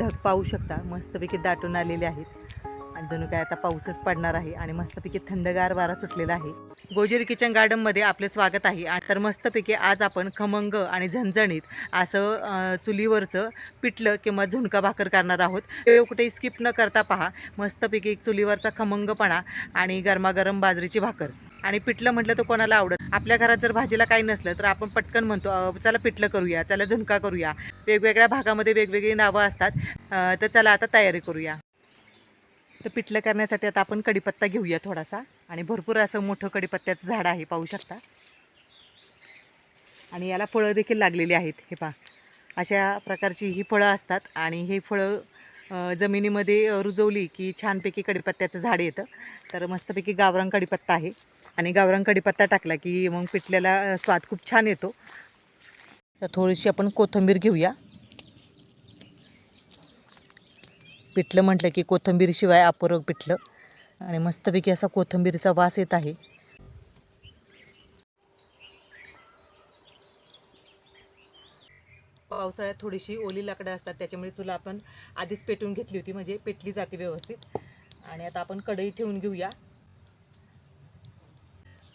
ढग पाहू शकता. मस्तपैकी दाटून आलेले आहेत. जणू काय आता पाऊसच पडणार आहे आणि मस्तपैकी थंडगार वारा सुटलेला आहे. गोजेरी किचन गार्डनमध्ये आपले स्वागत आहे. तर मस्तपैकी आज आपण खमंग आणि झणझणीत असं चुलीवरचं पिठलं किंवा झुणका भाकर करणार आहोत. ते कुठेही स्किप न करता पहा. मस्तपैकी एक चुलीवरचा खमंगपणा आणि गरमागरम बाजरीची भाकर. आणि पिठलं म्हटलं तर कोणाला आवडत? आपल्या घरात जर भाजीला काही नसलं तर आपण पटकन म्हणतो चला पिठलं करूया चला झुणका करूया. वेगवेगळ्या भागामध्ये वेगवेगळी नावं असतात. तर चला आता तयारी करूया. तर पिठलं करण्यासाठी आता आपण कढीपत्ता घेऊया थोडासा. आणि भरपूर असं मोठं कढीपत्त्याचं झाड आहे पाहू शकता. आणि याला फळं देखील लागलेली आहेत हे पहा. अशा प्रकारची ही फळं असतात आणि हे फळं जमिनीमध्ये रुजवली की छानपैकी कढीपत्त्याचं झाड येतं. तर मस्तपैकी गावरान कढीपत्ता आहे. आणि गावरान कढीपत्ता टाकला की मग पिठल्याला स्वाद खूप छान येतो. तर थोडीशी आपण कोथिंबीर घेऊया. पिठलं म्हटलं की कोथंबीरशिवाय अपूरक पिठलं. आणि मस्तपैकी असा कोथिंबीरचा वास येत आहे. पावसाळ्यात थोडीशी ओली लाकडं असतात त्याच्यामुळे चुला आपण आधीच पेटून घेतली होती म्हणजे पेटली जाते व्यवस्थित. आणि आता आपण कढई ठेवून घेऊया.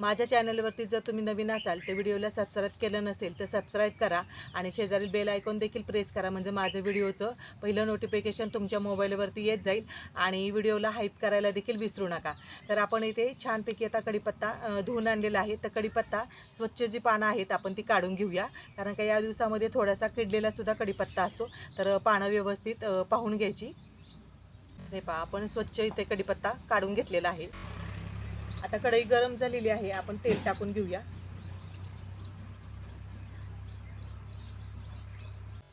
माझ्या चॅनलवरती जर तुम्ही नवीन असाल तर व्हिडिओला सबस्क्राईब केलं नसेल तर सबस्क्राईब करा आणि शेजारील बेल आयकॉन देखील प्रेस करा. म्हणजे माझ्या व्हिडिओचं पहिलं नोटिफिकेशन तुमच्या मोबाईलवरती येत जाईल आणि व्हिडिओला हाईप करायला देखील विसरू नका. तर आपण इथे छानपैकी आता कढीपत्ता धुवून आणलेला आहे. तर कडीपत्ता स्वच्छ जी पानं आहेत आपण ती काढून घेऊया. कारण का या दिवसामध्ये थोडासा किडलेलासुद्धा कडीपत्ता कढीपत्ता असतो. तर पानं व्यवस्थित पाहून घ्यायची. हे पहा आपण स्वच्छ इथे कढीपत्ता काढून घेतलेला आहे. आता कढई गरम झालेली आहे आपण तेल टाकून घेऊया.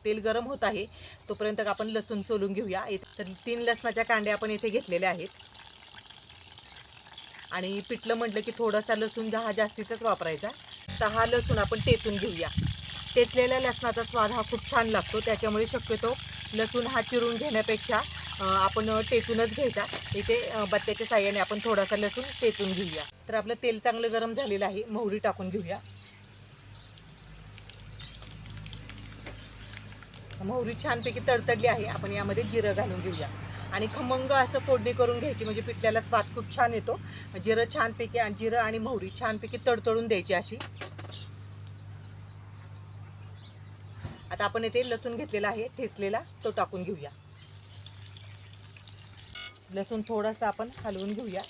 तेल गरम होत आहे तोपर्यंत आपण लसूण सोलून घेऊया. तर तीन लसणाच्या कांड्या आपण इथे घेतलेल्या आहेत. आणि पिठलं म्हटलं की थोडासा लसूण हा जास्तीचाच वापरायचा. तर हा लसूण आपण टेचून घेऊया. टेचलेल्या लसणाचा स्वाद हा खूप छान लागतो त्याच्यामुळे शक्यतो लसूण हा चिरून घेण्यापेक्षा आपण टेचूनच घ्यायचा. इथे बत्त्याच्या साह्याने आपण थोडासा लसूण टेचून घेऊया. तर आपलं तेल चांगलं गरम झालेलं आहे. मोहरी टाकून घेऊया. मोहरी छानपैकी तडतडली आहे. आपण यामध्ये जिरं घालून घेऊया. आणि खमंग असं फोडणी करून घ्यायची. म्हणजे पिठल्याला स्वाद खूप छान येतो. जिरं छानपैकी आणि जिरं आणि मोहरी छानपैकी तडतडून द्यायची अशी. आता आपण इथे लसूण घेतलेला आहे. ठेचलेला तो टाकून घेऊया. लसूण थोडंसं आपण हलवून घेऊया.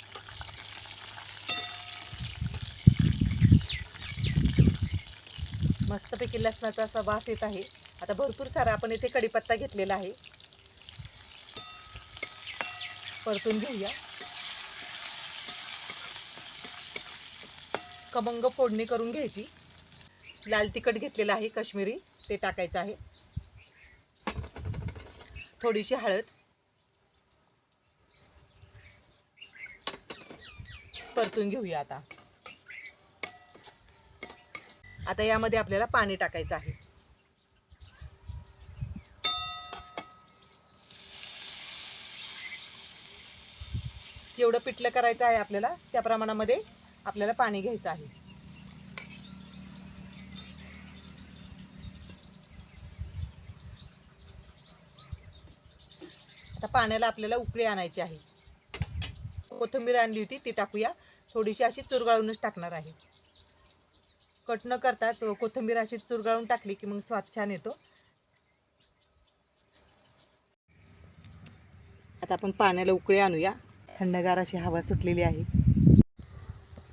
मस्तपैकी लसणाचा असा वास येत आहे. आता भरपूर सारा आपण इथे कढीपत्ता घेतलेला आहे. परतून घेऊया. खमंग फोडणी करून घ्यायची. लाल तिखट घेतलेलं आहे कश्मीरी. ते टाकायचं आहे. थोडीशी हळद. परतून घेऊया आता. आता यामध्ये आपल्याला पाणी टाकायचं आहे. जेवढं पिठलं करायचं आहे आपल्याला त्या प्रमाणामध्ये आपल्याला पाणी घ्यायचं आहे. आता पाण्याला आपल्याला उकळी आणायची आहे. कोथिंबीर आणली होती ती टाकूया. थोडीशी अशी चुरगाळूनच टाकणार आहे. कट न करताच कोथिंबीर अशी चुरगाळून टाकली की मग स्वाद छान येतो. आता आपण पाण्याला उकळी आणूया. थंडगार अशी हवा सुटलेली आहे.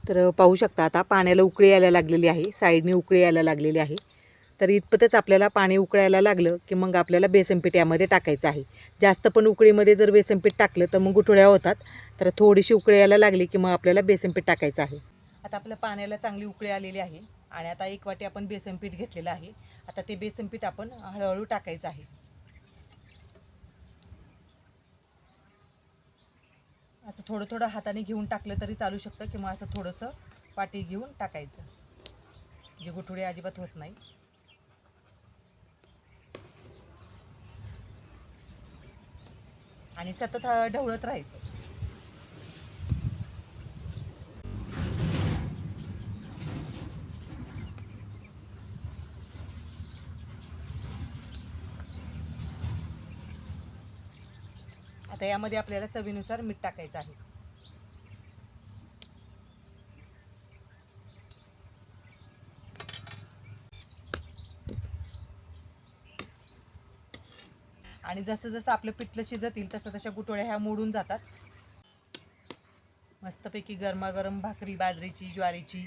तर पाहू शकता आता पाण्याला उकळी यायला लागलेली आहे. साईडने उकळी यायला लागलेली आहे. तर इतपतच आपल्याला पाणी उकळायला लागलं की मग आपल्याला बेसनपीठ यामध्ये टाकायचं आहे. जास्त पण उकळीमध्ये जर बेसनपीठ टाकलं तर मग गुठळ्या होतात. तर थोडीशी उकळी यायला लागली की मग आपल्याला बेसनपीठ टाकायचं आहे. आता आपल्या पाण्याला चांगली उकळी आलेली आहे आणि आता एक वाटी आपण बेसनपीठ घेतलेलं आहे. आता ते बेसनपीठ आपण हळूहळू टाकायचं आहे. असं थोडं थोडं हाताने घेऊन टाकलं तरी चालू शकतं किंवा असं थोडंसं वाटी घेऊन टाकायचं. जे गुठुळे अजिबात होत नाही. आणि सतत ढवळत राहायचं. आता यामध्ये आपल्याला चवीनुसार मीठ टाकायचं आहे. आणि जसं जसं आपलं पिठलं शिजतील तसं तशा गुटोळ्या ह्या मोडून जातात. मस्तपैकी गरमागरम भाकरी बाजरीची ज्वारीची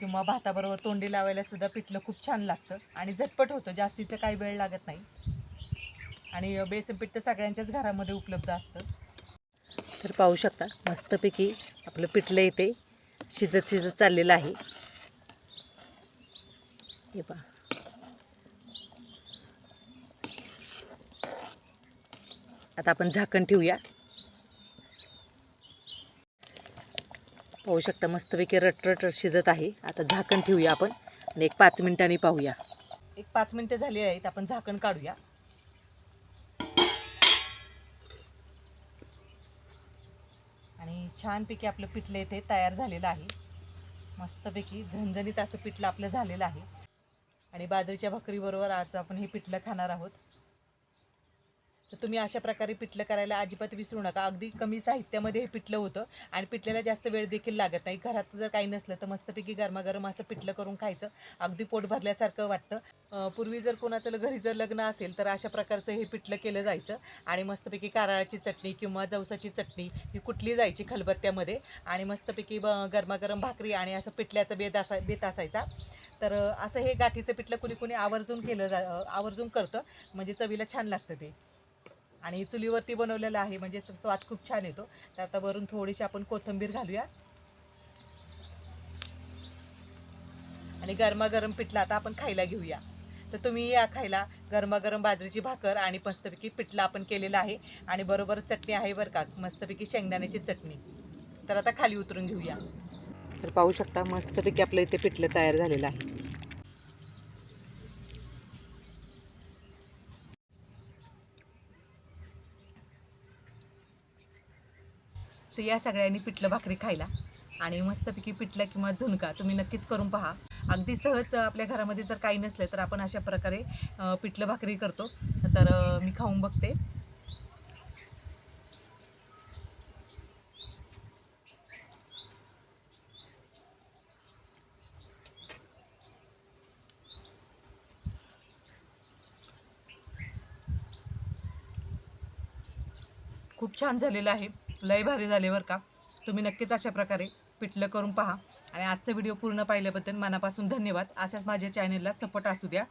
किंवा भाताबरोबर तोंडी लावायला सुद्धा पिठलं खूप छान लागतं आणि झटपट होतं जास्तीचं काही वेळ लागत नाही. आणि बेसन पीठ तर सगळ्यांच्याच घरामध्ये उपलब्ध असतं. तर पाहू शकता मस्तपैकी आपलं पिठलं येते शिजत शिजत चाललेलं आहे. हे पहा. आता आपण झाकण ठेवूया. पाहू शकता मस्तपैकी रटरट शिजत आहे. आता झाकण ठेवूया आपण आणि एक पाच मिनिटांनी पाहूया. एक पाच मिनटं झाली आहेत आपण झाकण काढूया. आणि छानपैकी आपलं पिठलं इथे तयार झालेलं आहे. मस्तपैकी झणझणीत असं पिठलं आपलं झालेलं आहे. आणि बाजरीच्या भाकरीबरोबर आज आपण हे पिठलं खाणार आहोत. तर तुम्ही अशा प्रकारे पिठलं करायला अजिबात विसरू नका. अगदी कमी साहित्यामध्ये हे पिठलं होतं आणि पिठल्याला जास्त वेळ देखील लागत नाही. घरात जर काही नसलं तर मस्तपैकी गरमागरम असं पिठलं करून खायचं. अगदी पोट भरल्यासारखं वाटतं. पूर्वी जर कोणाचं घरी जर लग्न असेल तर अशा प्रकारचं हे पिठलं केलं जायचं आणि मस्तपैकी कारळाची चटणी किंवा जवसाची चटणी ही कुठली जायची खलबत्त्यामध्ये आणि मस्तपैकी ब गरमागरम भाकरी आणि असं पिठल्याचा बेत असा बेत असायचा. तर असं हे गाठीचं पिठलं कुणी कुणी आवर्जून केलं जा आवर्जून करतं. म्हणजे चवीला छान लागतं ते. आणि चुलीवरती बनवलेलं आहे म्हणजे स्वाद खूप छान येतो. तर आता वरून थोडीशी आपण कोथिंबीर घालूया. आणि गरमागरम पिठलं आता आपण खायला घेऊया. तर तुम्ही या खायला गरमागरम बाजरीची भाकर आणि मस्तपैकी पिठलं आपण केलेलं आहे. आणि बरोबर चटणी आहे बरं का मस्तपैकी शेंगदाण्याची चटणी. तर आता खाली उतरून घेऊया. तर पाहू शकता मस्तपैकी आपलं इथे पिठलं तयार झालेलं आहे. तर या सगळ्यांनी पिठलं भाकरी खायला. आणि मस्तपैकी पिठलं किंवा झुणका तुम्ही नक्कीच करून पहा. अगदी सहज आपल्या घरामध्ये जर काही नसलं तर आपण अशा प्रकारे पिठलं भाकरी करतो. तर मी खाऊन बघते. खूप छान झालेलं आहे. लय भारी झाले बरं का. तुम्ही नक्कीच अशा प्रकारे पिठलं करून पहा. आणि आजचा व्हिडिओ पूर्ण पाहिल्याबद्दल मनापासून धन्यवाद. अशाच माझ्या चॅनेलला सपोर्ट असू द्या.